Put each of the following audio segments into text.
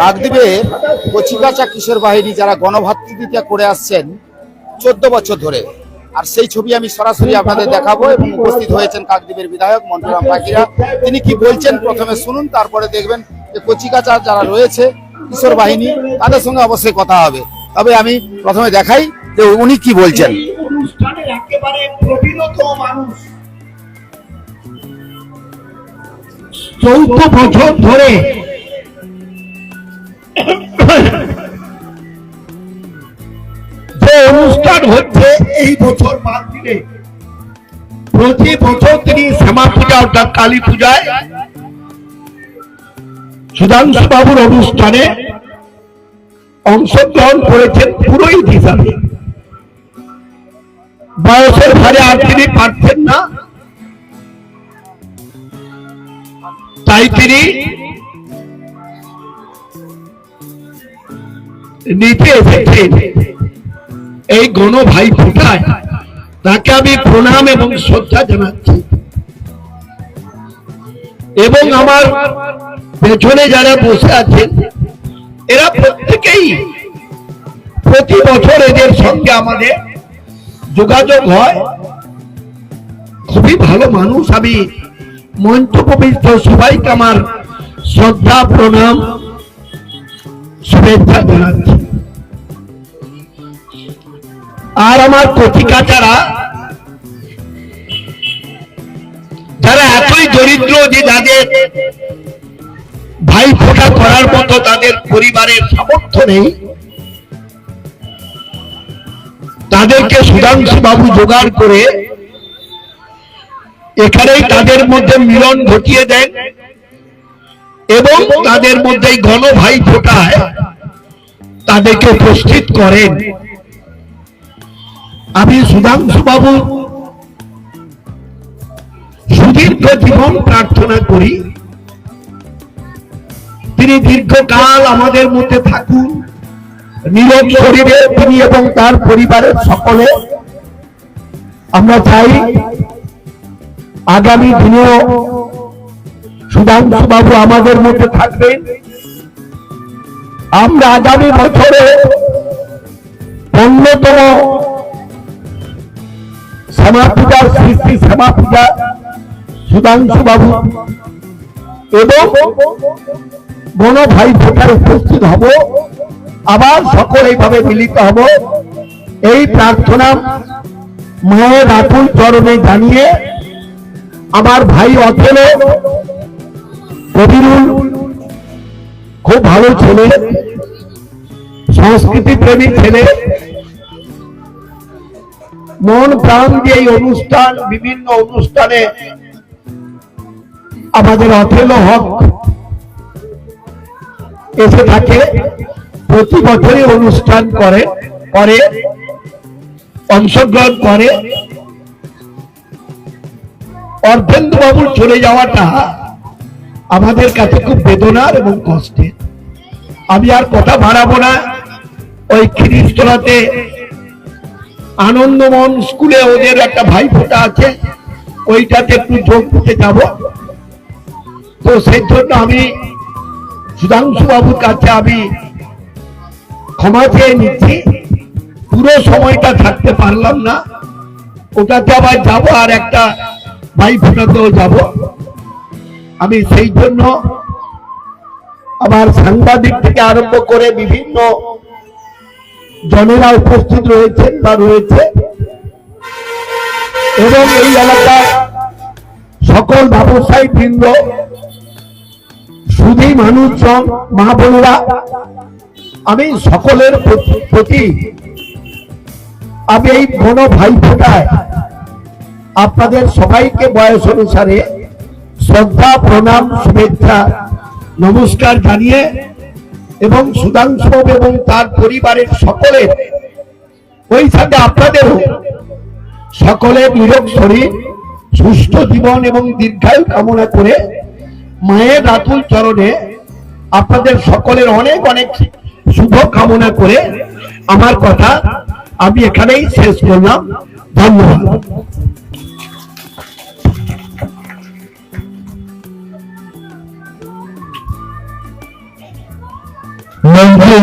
কাকদ্বীপে কচিকাচা কিশোর বাহিনী যারা গণভাতৃত্বটা করে আসছেন চোদ্দ বছর ধরে। আর সেই ছবি আমি সরাসরি আপনাদের দেখাবো এবং উপস্থিত হয়েছেন কাকদ্বীপের বিধায়ক মন্টুরাম পাখিরা। তিনি কি বলছেন? প্রথমে শুনুন তারপরে দেখবেন যে কচিকাচা যারা রয়েছে কিশোর বাহিনী তাদের সঙ্গে অবশ্যই কথা হবে। তবে আমি প্রথমে দেখাই যে উনি কি বলছেন। এই অনুষ্ঠানের একেবারে প্রবীণত মানুষ। চৌদ্দ বছর ধরে যে অনুষ্ঠান হচ্ছে এই বছর দিলে প্রতি বছর তিনি শ্যামা পূজা অর্থাৎ কালী পূজায় সুধাংশু বাবুর অনুষ্ঠানে অংশগ্রহণ করেছেন পুরোহিত হিসাবে। বয়সের ভারে আর তিনি পারছেন না। তাই তিনি নিতে এসেছেন এই গণ ভাই ফোটায় তাকে আমি প্রণাম এবং শ্রদ্ধা জানাচ্ছি। এবং আমার পেছনে যারা বসে আছেন, এরা প্রত্যেকেই প্রতি বছর এদের সঙ্গে আমাদের যোগাযোগ হয়। খুবই ভালো মানুষ। আমি মঞ্চ পবিত্র সবাইকে আমার শ্রদ্ধা, প্রণাম, শুভেচ্ছা জানাচ্ছি। আর আমার কচিকাচারা যারা এতই দরিদ্র যে যাদের ভাই ফোটা করার মতো তাদের পরিবারের সামর্থ্য নেই, তাদেরকে সুধাংশু বাবু জোগাড় করে এখানেই তাদের মধ্যে মিলন ঘটিয়ে দেন এবং তাদের মধ্যে ঘন ভাই ফোটায় তাদেরকে উপস্থিত করেন। আমি সুধাংশু বাবু সুদীর্ঘ জীবন প্রার্থনা করি। তিনি দীর্ঘকাল আমাদের মধ্যে থাকুন। নীরব শরীরে তিনি এবং তার পরিবারের সকলে। আমরা চাই আগামী দিনেও সুধাংশু বাবু আমাদের মধ্যে থাকবেন। আমরা আগামী বছরে অন্যতম শ্যামা পূজার সৃষ্টি শ্যামা পূজা সুধাংশু বাবু এবং গণ ভাই ফোটায় উপস্থিত হব। আবার সকল এইভাবে মিলিত হব। এই প্রার্থনা মায়ের আকুল চরণে জানিয়ে আমার ভাই অথেল কবিরুল, খুব ভালো ছেলে, সংস্কৃতি প্রেমী ছেলে মন প্রাণ দিয়ে অনুষ্ঠান, বিভিন্ন অনুষ্ঠানে আমাদের অথেল হক এসে থাকে, প্রতি বছরই অনুষ্ঠান করে করে, অংশগ্রহণ করে। অর্ধেন্দু চলে যাওয়াটা আমাদের কাছে খুব বেদনার এবং কষ্টের। আমি আর কথা বাড়াবো না। ওই খিরিস্তলাতে আনন্দমন স্কুলে ওদের একটা ভাইফোঁটা আছে, ওইটাতে একটু যোগ দিতে যাব। তো সেই জন্য আমি সুধাংশু বাবুর কাছে আমি ক্ষমা চেয়ে নিচ্ছি। পুরো সময়টা থাকতে পারলাম না। ওটাতে আবার যাব আর একটা ভাই ফোটাতেও যাব। আমি সেই জন্য আমার সাংবাদিক থেকে আরম্ভ করে বিভিন্ন জনেরা উপস্থিত রয়েছেন বা রয়েছে। এবং এই এলাকায় সকল ব্যবসায়ী বৃন্দ শুধুই মানুষজন, মা বোনেরা, আমি সকলের প্রতি- আমি এই ঘন ভাই ফোটায় আপনাদের সবাইকে বয়স অনুসারে শ্রদ্ধা, প্রণাম, শুভেচ্ছা, নমস্কার জানিয়ে এবং সুধাংশু এবং তার পরিবারের সকলের। ওই সাথে আপনাদেরও সকলের নিরোগ শরীর, সুস্থ জীবন এবং দীর্ঘায়ু কামনা করে মায়ের রাতুল চরণে আপনাদের সকলের অনেক অনেক শুভ কামনা করে আমার কথা আমি এখানেই শেষ করলাম। ধন্যবাদ। মঞ্চে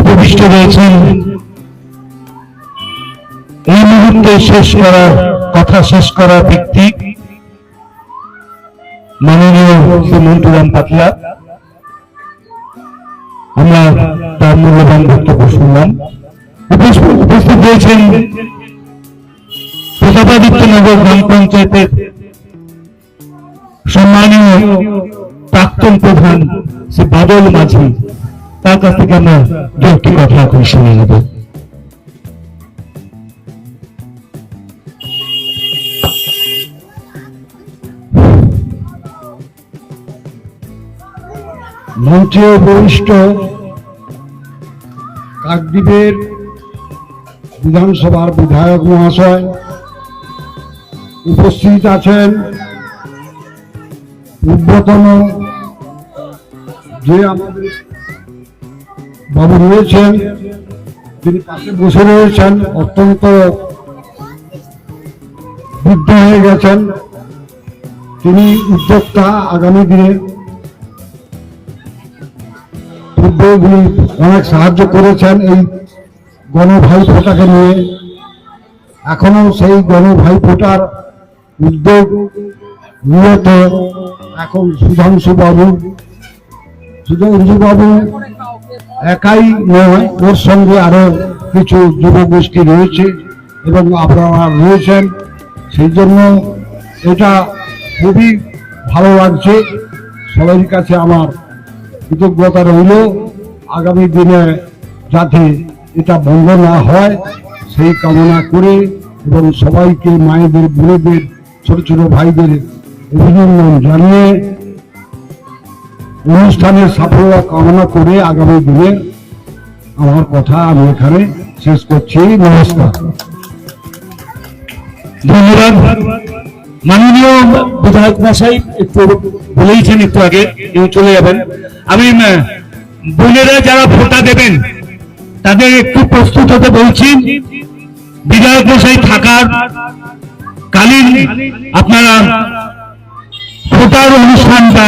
উপবিষ্ট রয়েছেন। এই মুহূর্তে শেষ করা, কথা শেষ করা ব্যক্তি মাননীয় শ্রী পাতলা আমরা তার মূল্যবান বক্তব্য শুনলাম। উপস্থিত রয়েছেন প্রতাপাদিত্যনগর গ্রাম পঞ্চায়েতের সম্মানীয় প্রাক্তন প্রধান শ্রী বাদল মাঝি। তার কাছ থেকে আমরা দু কথা এখন শুনে নেব। মঞ্চে বরিষ্ঠ কাকদ্বীপের বিধানসভার বিধায়ক মহাশয় উপস্থিত আছেন পূর্বতন যে আমাদের বাবু রয়েছেন, তিনি পাশে বসে রয়েছেন, অত্যন্ত বৃদ্ধ হয়ে গেছেন। তিনি উদ্যোক্তা আগামী দিনে। অনেক সাহায্য করেছেন এই গণভাই ফোটাকে নিয়ে। এখনও সেই গণভাই ফোটার উদ্যোগ নিয়ত এখন সুধাংশু বাবু সুধাংশু বাবু একাই নয়, ওর সঙ্গে আরও কিছু যুবগোষ্ঠী রয়েছে এবং আপনারা রয়েছেন। সেই জন্য এটা খুবই ভালো লাগছে। সবাই কাছে আমার কৃতজ্ঞতা রইল। আগামী দিনে যাতে এটা বন্ধ না হয়, সেই কামনা করে এবং সবাইকে মায়েদের, বোনেদের, ছোট ছোট ভাইদের অভিনন্দন জানিয়ে অনুষ্ঠানের সাফল্য কামনা করে আগামী দিনে আমার কথা আমি এখানে শেষ করছি। নমস্কার। ধন্যবাদ। মাননীয় বিধায়ক মশাই একটু বলেইছেন একটু আগে চলে যাবেন। আমি বোনেরা যারা ফোটা দেবেন, তাদের একটু প্রস্তুত হতে বলছি। বিধায়ক মশাই থাকার কালীন আপনারা ফোটার অনুষ্ঠানটা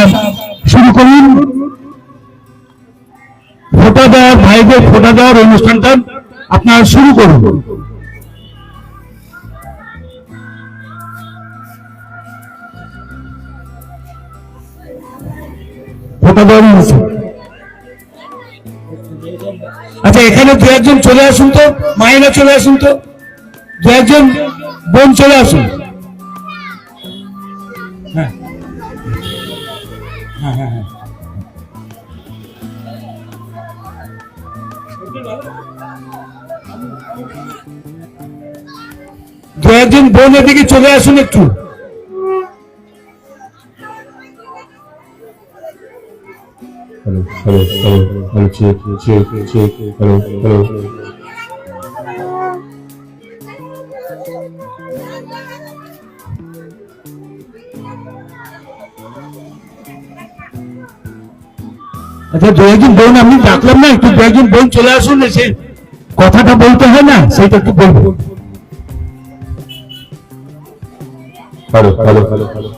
শুরু করুন। ফোটা দেওয়ার, ভাইদের ফোটা দেওয়ার অনুষ্ঠানটা আপনারা শুরু করুন। ফোটা দেওয়ার অনুষ্ঠান। আচ্ছা এখানে দু একজন চলে আসুন তো, মায়েরা চলে আসুন তো, দু একজন বোন চলে আসুন। হ্যাঁ, হ্যাঁ, হ্যাঁ। দু একদিন বোন এদিকে চলে আসুন একটু। Hello hello hello hello hello hello hello hello hello hello আচ্ছা দু একজন বোন আমি ডাকলাম না একটু দু একজন বোন চলে আসুন এসে। কথাটা বলতে হয় না সেটা একটু বলব? Hello, hello, hello, hello.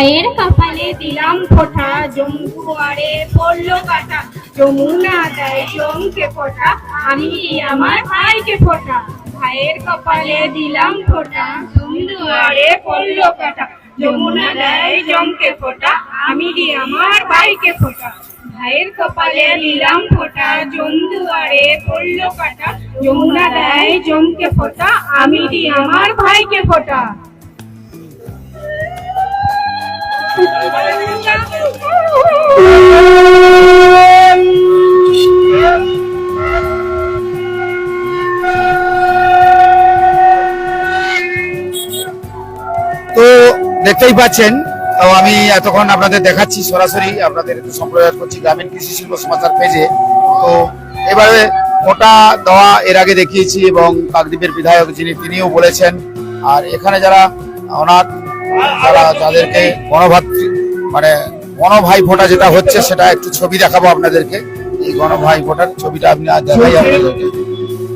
ভাইয়ের কপালে দিলাম ফোঁটা জম্বুয়ারে পড়ল কাটা, যমুনা দেয় জমকে ফোঁটা, আমি আমার ভাইকে ফোঁটা, ভাইয়ের কপালে দিলাম ফোঁটা জমদুয়ারে পড়ল কাটা, যমুনা দেয় জমকে ফোঁটা, আমি আমার ভাইকে ফোঁটা, ভাইয়ের কপালে দিলাম ফোঁটা জমদুয়ারে পড়ল কাটা, যমুনা দেয় জমকে ফোঁটা, আমি আমার ভাইকে ফোঁটা। তো দেখতেই পাচ্ছেন আমি এতক্ষণ আপনাদের দেখাচ্ছি সরাসরি আপনাদের সম্প্রচার করছি গ্রামীণ কৃষি শিল্প সমাচার পেজে। তো এবারে মোটা দেওয়া এর আগে দেখিয়েছি এবং কাকদ্বীপের বিধায়ক যিনি, তিনিও বলেছেন। আর এখানে যারা অনাথ যারা যাদেরকে গণভাতৃ মানে গণভাই ফোঁটা যেটা হচ্ছে সেটা একটু ছবি দেখাবো আপনাদেরকে। এই গণভাই ফোঁটার ছবিটা আপনি আজ দেখাই আপনাদেরকে।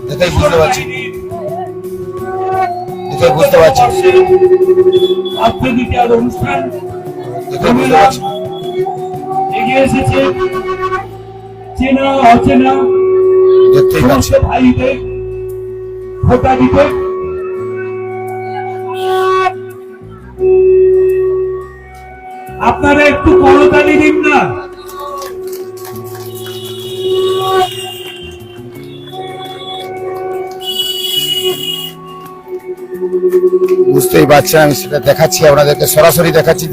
দেখেই বুঝতে পারছি। দেখে বুঝতে পারছি। অনুষ্ঠান দেখে বুঝতে পারছি। এগিয়ে এসেছে। চেনা অচেনা। দেখতেই পাচ্ছি। ফোটা দিতে আপনারা একটু করতালি দিন না। বুঝতেই পারছেন আমি সেটা দেখাচ্ছি আপনাদেরকে সরাসরি দেখাচ্ছি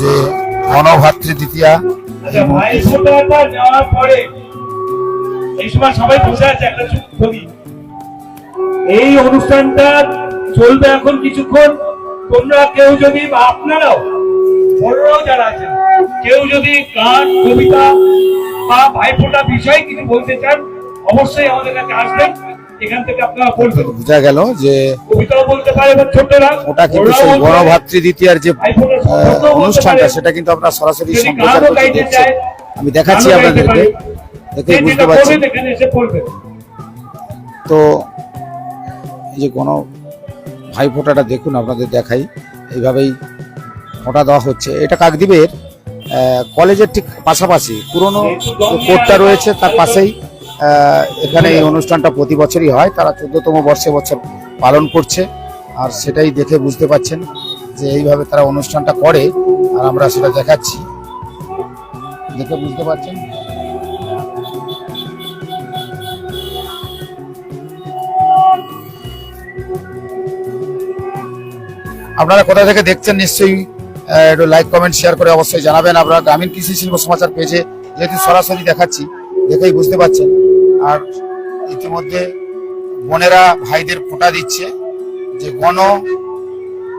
যে গণভাতৃ দ্বিতীয়া আচ্ছা ভাই নেওয়ার পরে এই সময় সবাই বসে আছে একটা ছবি এই অনুষ্ঠানটা চলবে এখন কিছুক্ষণ তোমরা কেউ যদি আপনারাও বড়রাও যারা আছেন। কেউ যদি গান কবিতা বা ভাইফোঁটা বিষয়ে কিছু বলতে চান অবশ্যই আমাদের কাছে আসবেন। এখান থেকে আপনারা বলবেন। বোঝা গেল যে কবিতাও বলতে পারে বা ছোটরা ওটা কিন্তু বড়রাও সেই গণভাতৃ দ্বিতীয়ার যে অনুষ্ঠানটা সেটা কিন্তু আপনারা সরাসরি সম্প্রচার করতে দেখছেন। আমি দেখাচ্ছি আপনাদেরকে বুঝতে পারছি তো এই যে গণ ভাই ফোঁটাটা দেখুন আপনাদের দেখাই। এইভাবেই ফোঁটা দেওয়া হচ্ছে। এটা কাকদ্বীপের কলেজের ঠিক পাশাপাশি। পুরনো কোর্টটা রয়েছে তার পাশেই। এখানে এই অনুষ্ঠানটা প্রতি বছরই হয়। তারা চোদ্দতম বর্ষে বছর পালন করছে। আর সেটাই দেখে বুঝতে পাচ্ছেন যে এইভাবে তারা অনুষ্ঠানটা করে। আর আমরা সেটা দেখাচ্ছি। দেখে বুঝতে পারছেন? আপনারা কোথা থেকে দেখছেন নিশ্চয়ই একটু লাইক কমেন্ট শেয়ার করে অবশ্যই জানাবেন। আপনারা গ্রামীণ কৃষি শিল্প সমাচার পেজে যেহেতু সরাসরি দেখাচ্ছি, দেখেই বুঝতে পারছেন। আর ইতিমধ্যে বোনেরা ভাইদের ফোঁটা দিচ্ছে যে গণ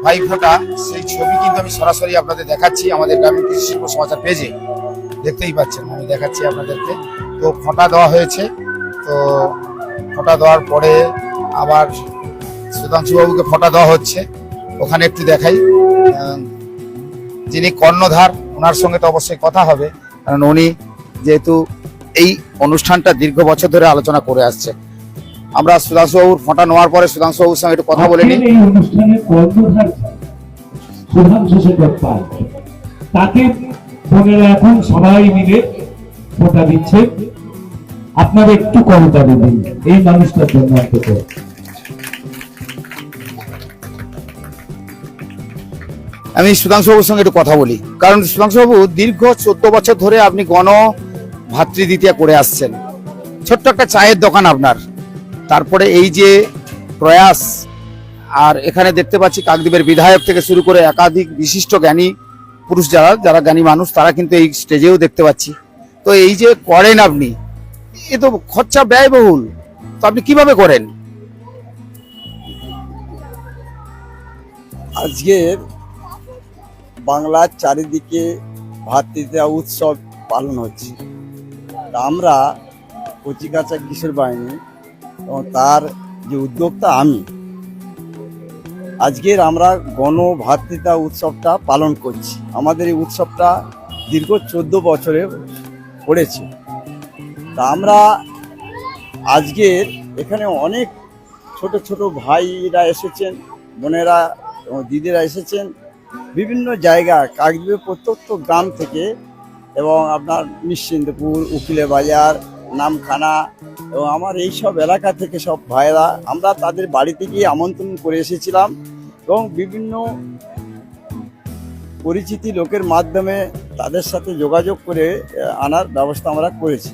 ভাই ফোঁটা, সেই ছবি কিন্তু আমি সরাসরি আপনাদের দেখাচ্ছি, আমাদের গ্রামীণ কৃষি শিল্প সমাচার পেজে দেখতেই পাচ্ছেন, আমি দেখাচ্ছি আপনাদেরকে। তো ফোঁটা দেওয়া হয়েছে। তো ফোঁটা দেওয়ার পরে আবার সুধাংশুবাবুকে ফোঁটা দেওয়া হচ্ছে। ওখানে একটু দেখাই। যিনি কর্ণধার, ওনার সঙ্গে তো অবশ্যই কথা হবে। কারণ উনি যেহেতু এই অনুষ্ঠানটা দীর্ঘ বছর ধরে আলোচনা করে আসছে। আমরা সুধাংশুবাবুর ফোঁটা নেওয়ার পরে সুধাংশুবাবুর সঙ্গে একটু কথা বলে নিই। তাকে এখন সবাই মিলে ফোটা দিচ্ছে। আপনারা একটু করতালি দিন। এই মানুষটার জন্য অন্তত। আমি সুধাংশুবাবুর সঙ্গে একটু কথা বলি। কারণ সুধাংশুবাবু দীর্ঘ চোদ্দ বছর ধরে আপনি গণ ভাতৃদ্বিতীয়া করে আসছেন। ছোট্ট একটা চায়ের দোকান আপনার। তারপরে এই যে প্রয়াস, আর এখানে দেখতে পাচ্ছি কাকদ্বীপের বিধায়ক থেকে শুরু করে একাধিক বিশিষ্ট জ্ঞানী পুরুষ যারা যারা জ্ঞানী মানুষ, তারা কিন্তু এই স্টেজেও দেখতে পাচ্ছি। তো এই যে করেন আপনি, এ তো খরচা ব্যয়বহুল। তো আপনি কীভাবে করেন? আজকের বাংলার চারিদিকে ভাতৃত্বা উৎসব পালন হচ্ছে। আমরা কচিকাচা কিশোর বাহিনী এবং তার যে উদ্যোক্তা আমি, আজকের আমরা গণ ভাতৃত্বা উৎসবটা পালন করছি। আমাদের এই উৎসবটা দীর্ঘ চোদ্দ বছরে পড়েছে। তা আমরা আজকের এখানে অনেক ছোট ছোট ভাইরা এসেছেন, বোনেরা এবং দিদিরা এসেছেন। বিভিন্ন জায়গা, কাকদ্বীপের প্রত্যন্ত গ্রাম থেকে এবং আপনার নিশ্চিন্তপুর, উকিলে বাজার, নামখানা এবং আমার এই সব এলাকা থেকে সব ভাইরা আমরা তাদের বাড়িতে গিয়ে আমন্ত্রণ করে এসেছিলাম এবং বিভিন্ন পরিচিতি লোকের মাধ্যমে তাদের সাথে যোগাযোগ করে আনার ব্যবস্থা আমরা করেছি।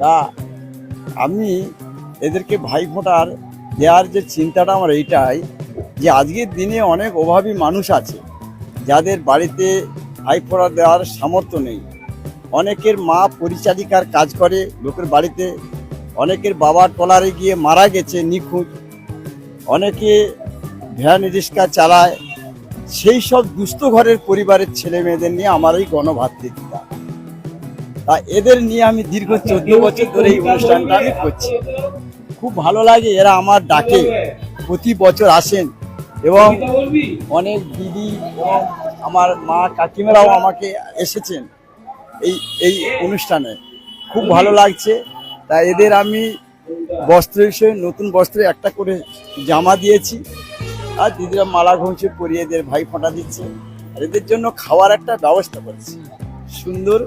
তা আমি এদেরকে ভাই ফোঁটার দেওয়ার যে চিন্তাটা আমার এইটাই যে আজকের দিনে অনেক অভাবী মানুষ আছে, যাদের বাড়িতে ভাই ফোঁটা দেওয়ার সামর্থ্য নেই। অনেকের মা পরিচারিকার কাজ করে, লোকের বাড়িতে। অনেকের বাবার ট্রলারে গিয়ে মারা গেছে নিখোঁজ। অনেকে ভ্যান রিক্সা চালায়। সেই সব দুস্থ ঘরের পরিবারের ছেলে মেয়েদের নিয়ে আমার এই গণভাতৃত্বতা তা এদের নিয়ে আমি দীর্ঘ চোদ্দ বছর ধরে এই অনুষ্ঠানটা আমি করছি। খুব ভালো লাগে এরা আমার ডাকে। প্রতি বছর আসেন এবং অনেক দিদি এবং আমার মা কাকিমারাও আমাকে এসেছেন এই এই অনুষ্ঠানে। খুব ভালো লাগছে। তাই এদের আমি বস্ত্র হিসেবে নতুন বস্ত্রে একটা করে জামা দিয়েছি। আর দিদিরা মালা ঘুমছে পরিয়ে এদের ভাই ফোঁটা দিচ্ছে। আর এদের জন্য খাওয়ার একটা ব্যবস্থা করছি। সুন্দর।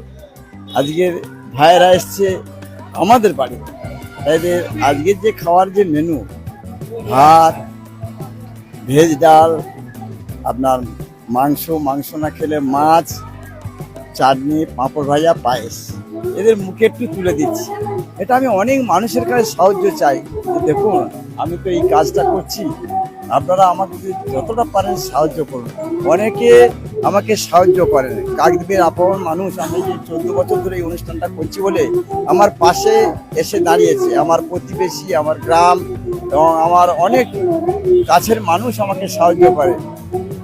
আজকের ভাইয়েরা এসছে আমাদের বাড়ি তাই এদের আজকের যে খাওয়ার যে মেনু ভাত, ভেজ ডাল, আপনার মাংস মাংস না খেলে মাছ, চাটনি, পাঁপড় ভাজা, পায়েস। এদের মুখে একটু তুলে দিচ্ছি। এটা আমি অনেক মানুষের কাছে সাহায্য চাই। দেখুন, আমি তো এই কাজটা করছি। আপনারা আমাকে যতটা পারেন সাহায্য করুন। অনেকে আমাকে সাহায্য করেন। কাকদ্বীপের আপন মানুষ আমি যে চোদ্দ বছর ধরে এই অনুষ্ঠানটা করছি বলে আমার পাশে এসে দাঁড়িয়েছে। আমার প্রতিবেশী, আমার গ্রাম এবং আমার অনেক কাছের মানুষ আমাকে সাহায্য করে।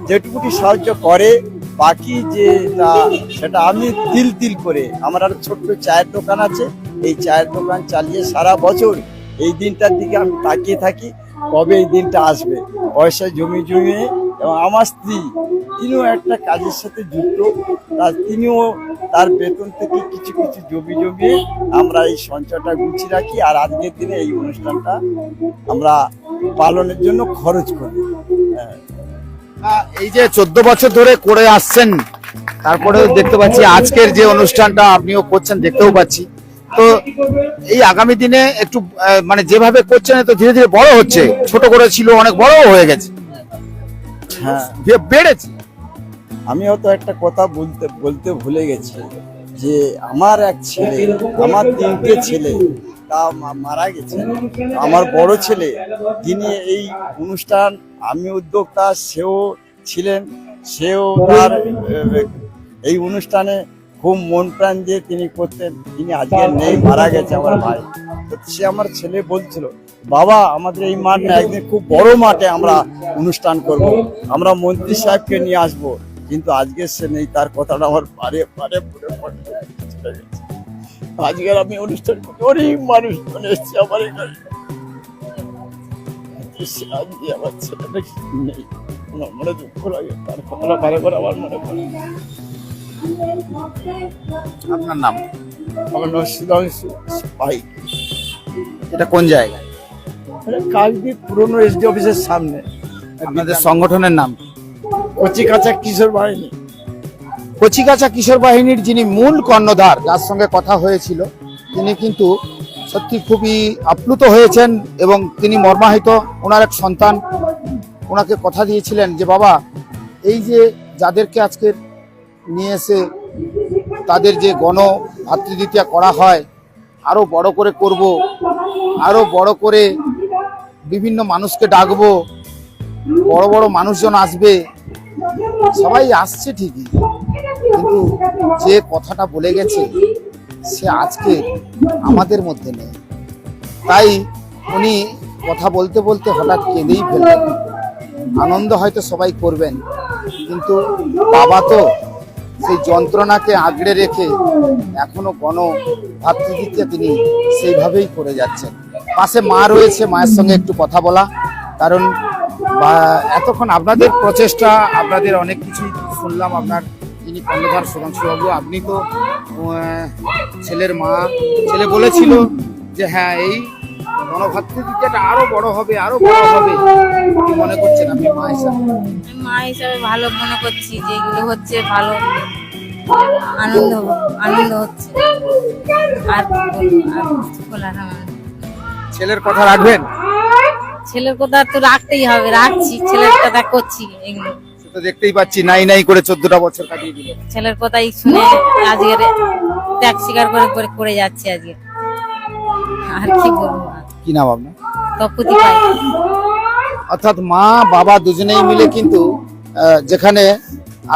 যেটুকুটি সাহায্য করে, বাকি যে তা সেটা আমি তিল তিল করে। আমার আর ছোট্ট চায়ের দোকান আছে। এই চায়ের দোকান চালিয়ে সারা বছর এই দিনটার দিকে আমি তাকিয়ে থাকি। কবে এই দিনটা আসবে? পয়সা জমি জমিয়ে এবং আমার স্ত্রী, তিনিও একটা কাজের সাথে যুক্ত। তার তিনিও তার বেতন থেকে কিছু কিছু জমি জমিয়ে আমরা এই সঞ্চয়টা গুছিয়ে রাখি আর আজকের দিনে এই অনুষ্ঠানটা আমরা পালনের জন্য খরচ করি। হ্যাঁ। এই যে চোদ্দ বছর ধরে করে আসছেন তারপরে দেখতে পাচ্ছি আজকের যে অনুষ্ঠানটা আপনিও করছেন, দেখতেও পাচ্ছি। তো এই আগামী দিনে একটু মানে যেভাবে করছেন তো ধীরে ধীরে বড় হচ্ছে। ছোট করে ছিল অনেক বড় হয়ে গেছে। হ্যাঁ। বেড়েছে। আমি হয়তো একটা কথা বলতে বলতে ভুলে গেছি যে আমার এক ছেলে আমার তিনটে ছেলে তা মারা গেছে। আমার বড় ছেলে যিনি এই অনুষ্ঠান আমি উদ্যোক্তা সেও ছিলেন সেও তার এই অনুষ্ঠানে খুব মন প্রাণ দিয়ে তিনি করতেন। তিনি আজকে নেই, মারা গেছে আমার ভাই। সে আমার ছেলে বলছিল, বাবা, আমাদের এই মাঠ না একদিন খুব বড় মাঠে আমরা অনুষ্ঠান করব। আমরা মন্ত্রী সাহেবকে নিয়ে আসব। কিন্তু আজকে সে নেই, তার কথাটা আমার পারে পারে চলে। আজকের আমি অনুষ্ঠান করি অনেক মানুষ মানে এসছে আমার এখানে। আমার ছেলেটা নেই? আমার মনে দুঃখ লাগে, তার কথাটা বারে বারে আমার মনে পড়ে আপনার নাম? আমার সুধাংশু পাই এটা কোন জায়গায়? কাকদ্বীপ পুরনো এসডি অফিসের সামনে। আপনাদের সংগঠনের নাম? কচি কাঁচা কিশোর বাহিনী। কচিকাচা কিশোর বাহিনীর যিনি মূল কর্ণধার যার সঙ্গে কথা হয়েছিল তিনি কিন্তু সত্যি খুবই আপ্লুত হয়েছেন এবং তিনি মর্মাহিত। ওনার এক সন্তান ওনাকে কথা দিয়েছিলেন যে বাবা এই যে যাদেরকে আজকে নিয়ে এসে তাদের যে গণ ভাতৃদ্বিতীয়া করা হয় আরও বড় করে করব আরও বড় করে বিভিন্ন মানুষকে ডাকবো, বড় বড় মানুষজন আসবে, সবাই আসছে ঠিকই, কিন্তু যে কথাটা বলে গেছে, সে আজকে আমাদের মধ্যে নেই। তাই উনি কথা বলতে বলতে হঠাৎ কেঁদেই ফেললেন। আনন্দ হয়তো সবাই করবেন, কিন্তু বাবা তো সেই যন্ত্রণাকে আগড়ে রেখে এখনও গণ ভাতৃদ্বিতীয় তিনি সেইভাবেই করে যাচ্ছেন। পাশে মা রয়েছে, মায়ের সঙ্গে একটু কথা বলা। কারণ এতক্ষণ আপনাদের প্রচেষ্টা, আপনাদের অনেক কিছুই শুনলাম। আপনার যিনি কর্ণধার সুধাংশুবাবু, আপনি তো ছেলের মা, ছেলে বলেছিল যে হ্যাঁ এই গণভাতৃদ্বিতীয়টা আরও বড় হবে আরও বড় হবে মনে করছেন আপনি মা হিসাবে? মা হিসাবে ভালো মনে করছি যে এগুলো হচ্ছে ভালো। আনন্দ আনন্দ হচ্ছে। আর। ছেলের কথা রাখবেন? ছেলের কথা তো রাখতেই হবে রাখছি ছেলের কথা করছি এগুলো। তো দেখতেই পাচ্ছি নাই নাই করে চোদ্দটা বছর কাটিয়ে দিল। ছেলের কথাই শুনে আজকের ত্যাগ স্বীকার করে করে যাচ্ছে আজকে। আর কি বলব আর? কি নাম আপনার? তপতি অর্থাৎ মা বাবা দুজনেই মিলে কিন্তু যেখানে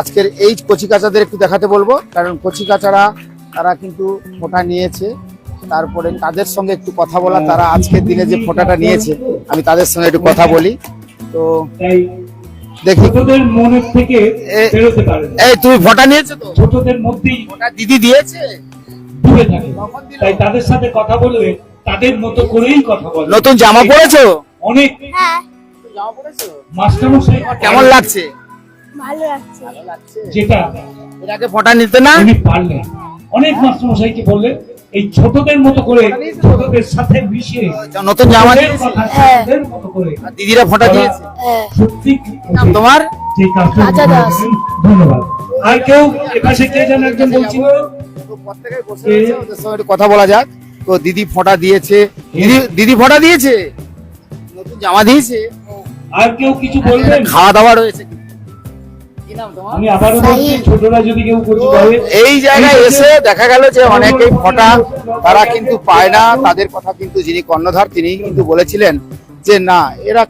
আজকের এই কচিকাচাদের একটু দেখাতে বলব কারণ কচিকাচারা তারা কিন্তু ফোঁটা নিয়েছে। তারপরে তাদের সঙ্গে একটু কথা বলা তারা আজকের দিনে যে ফোঁটাটা নিয়েছে আমি তাদের সঙ্গে একটু কথা বলি। তো দেখি। মনের থেকে। এই তুমি ফোঁটা নিয়েছো তো? ছোটদের মধ্যেই ফোঁটা দিদি দিয়েছে? তাই তাদের সাথে কথা বললে তাদের মতো করেই কথা বলে। নতুন জামা পরেছো? অনেক মাস্টারমশাই কেমন লাগছে? ভালো লাগছে। যেটা এর আগে ফোঁটা নিতে না? উনি পারলেন। অনেক মাস্টারমশাইকে বললেন এই ছোটদের মতো করে ছোটদের সাথে মিশিয়ে নতুন জামা ছোটদের হ্যাঁ। মতো করে দিদিরা ফোঁটা দিয়েছে? সত্যি তোমার? যে কাজটা ধন্যবাদ। আর কেউ এপাশে কে যেন একজন বলছিল? কথা বলা যাক। তো দিদি ফোঁটা দিয়েছে। দিদি দিদি ফোঁটা দিয়েছে? নতুন জামা দিয়েছে? আর কেউ কিছু বলবেন? খাওয়া দাওয়া রয়েছে। কি নাম তোমার? আমি আবারও বলছি ছোটরা যদি কেউ কিছু বলে এই জায়গায় এসে দেখা গেল যে অনেকেই ফোঁটা তারা কিন্তু পায় না। তাদের কথা কিন্তু যিনি কর্ণধার তিনি কিন্তু বলেছিলেন যে না এরা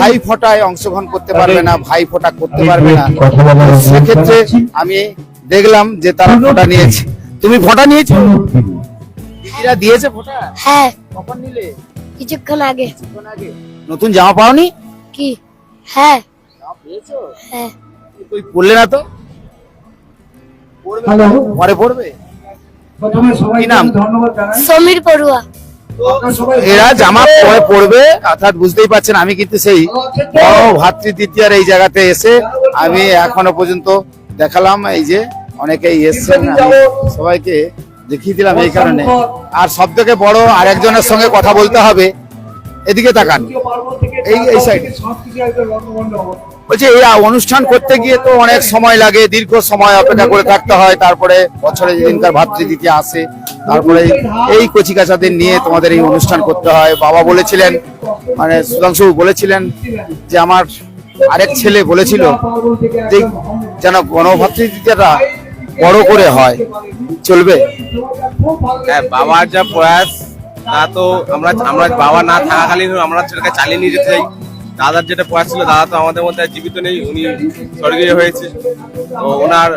ভাই ফোঁটায় অংশগ্রহণ করতে পারবে না ভাই ফোঁটা করতে পারবে না। সেক্ষেত্রে আমি দেখলাম যে তারা ফোঁটা নিয়েছে। তুমি ফোঁটা নিয়েছো? দিদিরা দিয়েছে ফোঁটা? হ্যাঁ। কখন নিলে? কিছুক্ষণ আগে। কিছুক্ষণ আগে? নতুন জামা পাওনি? কি? হ্যাঁ। জামা পেয়েছ? হ্যাঁ। তুই পড়লে না তো? পড়বে পরে পড়বে? প্রথমে সবাই নাম? ধন্যবাদ জানাই। সমীর পড়ুয়া। এরা জামা পরে পড়বে অর্থাৎ বুঝতেই পারছেন আমি কিন্তু সেই ভাতৃ দ্বিতীয়ার এই জায়গাতে এসে আমি এখনও পর্যন্ত দেখালাম এই যে অনেকেই এসছেন। সবাইকে দেখিয়ে দিলাম এই কারণে। আর সব থেকে বড় আরেকজনের সঙ্গে কথা বলতে হবে। এদিকে তাকান। এই এই সাইডে বলছি এই অনুষ্ঠান করতে গিয়ে তো অনেক সময় লাগে দীর্ঘ সময় অপেক্ষা করে থাকতে হয়। তারপরে বছরে যেদিনকার ভাতৃদ্বিতীয়া আসে তারপরে এই কচিকাচাদের নিয়ে তোমাদের এই অনুষ্ঠান করতে হয়। বাবা বলেছিলেন মানে সুধাংশু বলেছিলেন যে আমার আরেক ছেলে বলেছিল যে যেন গণভাতৃদ্বিতীয়াটা বড় করে হয়। চলবে? হ্যাঁ বাবার যা প্রয়াস, তা তো আমরা আমরা বাবা না থাকাকালীন আমরা সেটাকে চালিয়ে নিয়ে যেতে চাই। দাদার যেটা প্রয়াস ছিল, দাদা তো আমাদের মধ্যে জীবিত নেই, উনি স্বর্গীয় হয়েছে। তো ওনার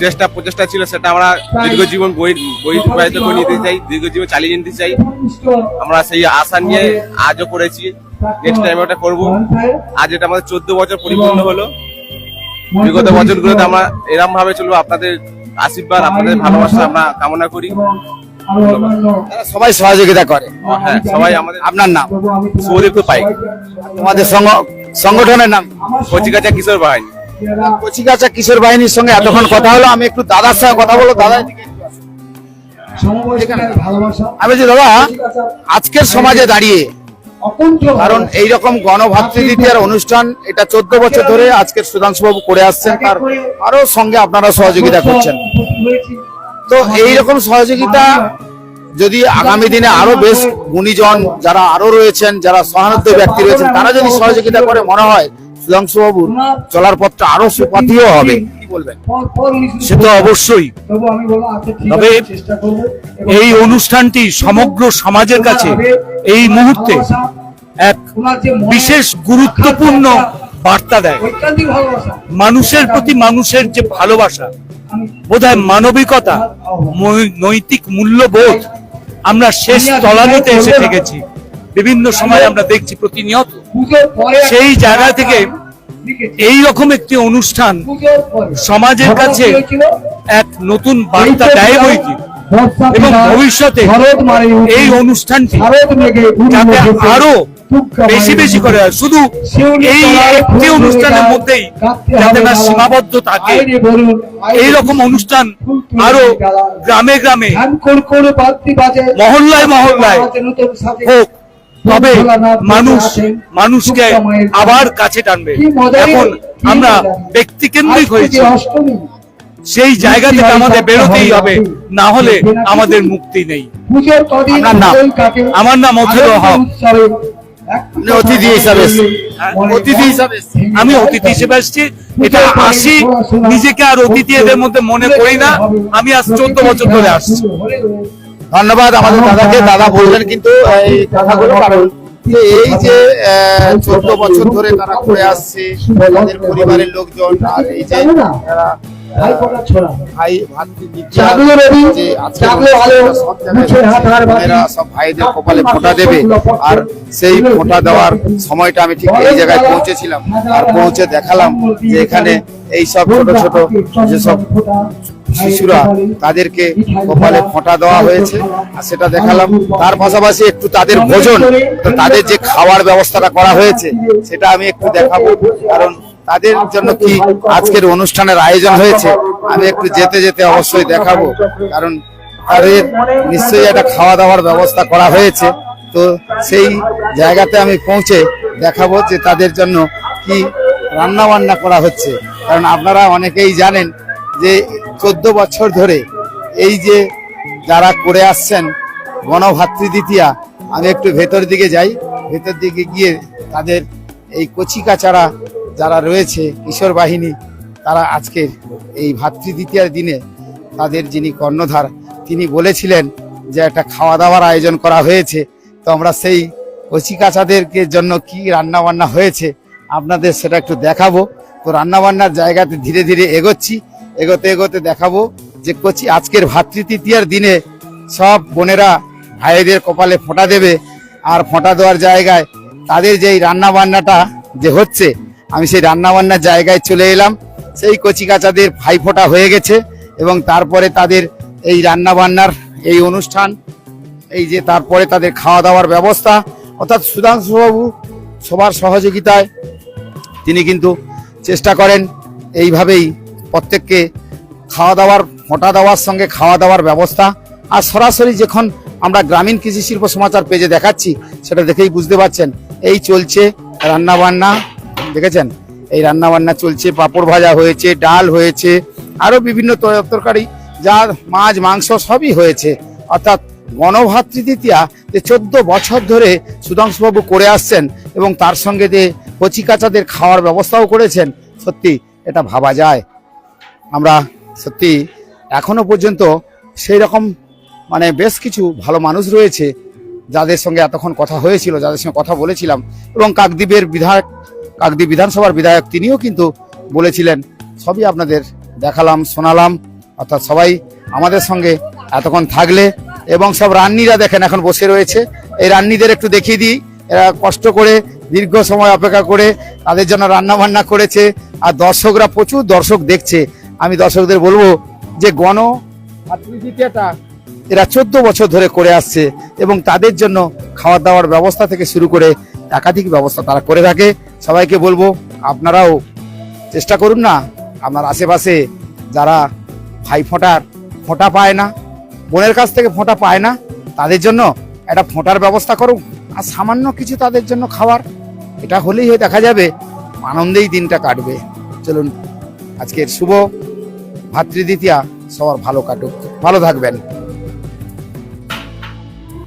চেষ্টা, প্রচেষ্টা ছিল, সেটা আমরা দীর্ঘ জীবন প্রয়াসিত করে নিতে চাই দীর্ঘ জীবন চালিয়ে নিতে চাই। আমরা সেই আশা নিয়ে আজও করেছি। নেক্সট টাইম ওটা করব। আজ এটা আমাদের চোদ্দ বছর পরিপূর্ণ হলো। বিগত বছরগুলোতে আমরা এরকম ভাবে চলবো আপনাদের আশীর্বাদ আপনাদের ভালোবাসা আমরা কামনা করি। সবাই সহযোগিতা করে। হ্যাঁ সবাই আমাদের আপনার নাম? সৌদীপ্ত পাইক তোমাদের সঙ্গ- সংগঠনের নাম? কচিকাচা কিশোর বাহিনী। কচিকাচা কিশোর বাহিনীর সঙ্গে এতক্ষণ কথা হলো আমি একটু দাদার সঙ্গে কথা বলো দাদা এদিকে একটু আসো। আমি যে দাদা আজকের সমাজে দাঁড়িয়ে কারণ এইরকম গণভাতৃদ্বিতীয়ার অনুষ্ঠান এটা চোদ্দ বছর ধরে আজকের সুধাংশু বাবু করে আসছেন তার আরও সঙ্গে আপনারা সহযোগিতা করছেন। তো এইরকম সহযোগিতা যদি আগামী দিনে আরও বেশ গুণীজন যারা আরও রয়েছেন যারা সহানুদ্ধ ব্যক্তি রয়েছেন তারা যদি সহযোগিতা করে মনে হয় সুধাংশু বাবুর চলার পথটা আরও সুপাথিও হবে। কি বলবেন। সে তো অবশ্যই। তবে এই অনুষ্ঠানটি সমগ্র সমাজের কাছে এই মুহূর্তে এক বিশেষ গুরুত্বপূর্ণ বার্তা দেয়। মানুষের প্রতি মানুষের যে ভালোবাসা বোধহয় মানবিকতা নৈতিক মূল্যবোধ আমরা শেষ তলানিতে এসে ঠেকেছি বিভিন্ন সময় আমরা দেখছি প্রতিনিয়ত সেই জায়গা থেকে এই রকম একটি অনুষ্ঠান সমাজের কাছে এক নতুন বার্তা দেয় বই এবং ভবিষ্যতে এই অনুষ্ঠানটি যাতে আরও বেশি বেশি করে শুধু এই একটি অনুষ্ঠানের মধ্যেই যাতে না সীমাবদ্ধ থাকে। এই রকম অনুষ্ঠান আরও গ্রামে গ্রামে মহল্লায় মহল্লায় হোক। তবে মানুষ মানুষকে আবার কাছে টানবে। এখন আমরা ব্যক্তি কেন্দ্রিক হয়েছি। সেই জায়গা থেকে আমাদের বেরোতেই হবে। না হলে আমাদের মুক্তি নেই। আমার নাম অথের হক। অতিথি হিসাবে অতিথি হিসাবে আমি অতিথি হিসেবে আসছি। এটা আসি নিজেকে আর অতিথি এদের মধ্যে মনে করি না। আমি আজ চোদ্দ বছর ধরে আসছি। ধন্যবাদ আমাদের দাদাকে। দাদা বললেন কিন্তু এই কথাগুলো কারণ যে এই যে চোদ্দ বছর ধরে তারা করে আসছে তাদের পরিবারের লোকজন আর এই যে ভাই ভাতৃদ্বিতীয়া যে আজকে সব সব ভাইদের কপালে ফোঁটা দেবে। আর সেই ফোঁটা দেওয়ার সময়টা আমি ঠিক এই জায়গায় পৌঁছেছিলাম। আর পৌঁছে দেখালাম যে এখানে এই সব ছোট ছোট যেসব শিশুরা তাদেরকে কপালে ফোঁটা দেওয়া হয়েছে। আর সেটা দেখালাম। তার পাশাপাশি একটু তাদের ভোজন। তাদের যে খাওয়ার ব্যবস্থাটা করা হয়েছে, সেটা আমি একটু দেখাবো। কারণ তাদের জন্য কি আজকের অনুষ্ঠানের আয়োজন হয়েছে, আমি একটু যেতে যেতে অবশ্যই দেখাবো। কারণ তাদের নিশ্চয়ই একটা খাওয়া দাওয়ার ব্যবস্থা করা হয়েছে। তো সেই জায়গাতে আমি পৌঁছে দেখাবো যে তাদের জন্য কি রান্না বান্না করা হচ্ছে। কারণ আপনারা অনেকেই জানেন যে চোদ্দ বছর ধরে এই যে যারা করে আসছেন, গণভাতৃ দ্বিতীয়া, আমি একটু ভেতর দিকে যাই। ভেতর দিকে গিয়ে তাদের এই কচিকাচারা যারা রয়েছে, কিশোর বাহিনী, তারা আজকের এই ভাতৃ দ্বিতীয়ার দিনে তাদের যিনি কর্ণধার, তিনি বলেছিলেন যে একটা খাওয়া দাওয়ার আয়োজন করা হয়েছে। তো আমরা সেই কচিকাচাদেরকে জন্য কি রান্না বান্না হয়েছে, আপনাদের সেটা একটু দেখাবো। তো রান্না বান্নার জায়গাতে ধীরে ধীরে এগোচ্ছি। এগোতে এগোতে দেখাবো যে কচি আজকের ভাতৃ তৃতীয়ার দিনে সব বোনেরা ভাইদের কপালে ফোঁটা দেবে আর ফোঁটা দেওয়ার জায়গায় তাদের যেই রান্না বান্নাটা যে হচ্ছে, আমি সেই রান্না বান্নার জায়গায় চলে এলাম। সেই কচি কাচাদের ভাই ফোঁটা হয়ে গেছে এবং তারপরে তাদের এই রান্না বান্নার এই অনুষ্ঠান, এই যে তারপরে তাদের খাওয়া দাওয়ার ব্যবস্থা, অর্থাৎ সুধাংশুবাবু সবার সহযোগিতায় তিনি কিন্তু চেষ্টা করেন এইভাবেই প্রত্যেককে খাওয়া দাওয়ার ফোঁটা দেওয়ার সঙ্গে খাওয়া দাওয়ার ব্যবস্থা। আর সরাসরি যখন আমরা গ্রামীণ কৃষি শিল্প সমাচার পেজে দেখাচ্ছি, সেটা দেখেই বুঝতে পারছেন, এই চলছে রান্না বান্না দেখেছেন? এই রান্না বান্না চলছে, পাঁপড় ভাজা হয়েছে, ডাল হয়েছে, আরও বিভিন্ন তরকারি, যা মাছ, মাংস সবই হয়েছে। অর্থাৎ গণভাতৃ দ্বিতীয়া যে চোদ্দ বছর ধরে সুধাংশুবাবু করে আসছেন এবং তার সঙ্গে যে কচিকাচাদের খাওয়ার ব্যবস্থাও করেছেন, সত্যি এটা ভাবা যায়। আমরা সত্যি এখনও পর্যন্ত সেই রকম মানে বেশ কিছু ভালো মানুষ রয়েছে যাদের সঙ্গে এতক্ষণ কথা হয়েছিল, যাদের সঙ্গে কথা বলেছিলাম এবং কাকদ্বীপের বিধায়ক, কাকদ্বীপ বিধানসভার বিধায়ক তিনিও কিন্তু বলেছিলেন, সবই আপনাদের দেখালাম, শোনালাম, অর্থাৎ সবাই আমাদের সঙ্গে এতক্ষণ থাকলে এবং সব রান্নিরা দেখেন এখন বসে রয়েছে, এই রান্নিদের একটু দেখিয়ে দিই, এরা কষ্ট করে দীর্ঘ সময় অপেক্ষা করে তাদের জন্য রান্না বান্না করেছে, আর দর্শকরা প্রচুর দর্শক দেখছে আমি দর্শকদের বলব যে গণ দ্বিতীয়টা এরা চোদ্দ বছর ধরে করে আসছে এবং তাদের জন্য খাওয়া দাওয়ার ব্যবস্থা থেকে শুরু করে একাধিক ব্যবস্থা তারা করে থাকে। সবাইকে বলব আপনারাও চেষ্টা করুন না আপনার আশেপাশে যারা ভাই ফোঁটার ফোঁটা পায় না বোনের কাছ থেকে ফোঁটা পায় না তাদের জন্য একটা ফোঁটার ব্যবস্থা করুন আর সামান্য কিছু তাদের জন্য খাবার এটা হলেই হয়ে দেখা যাবে আনন্দেই দিনটা কাটবে। চলুন আজকের শুভ ভাতৃদ্বিতীয়া। সবার ভালো কাটুক। ভালো থাকবেন।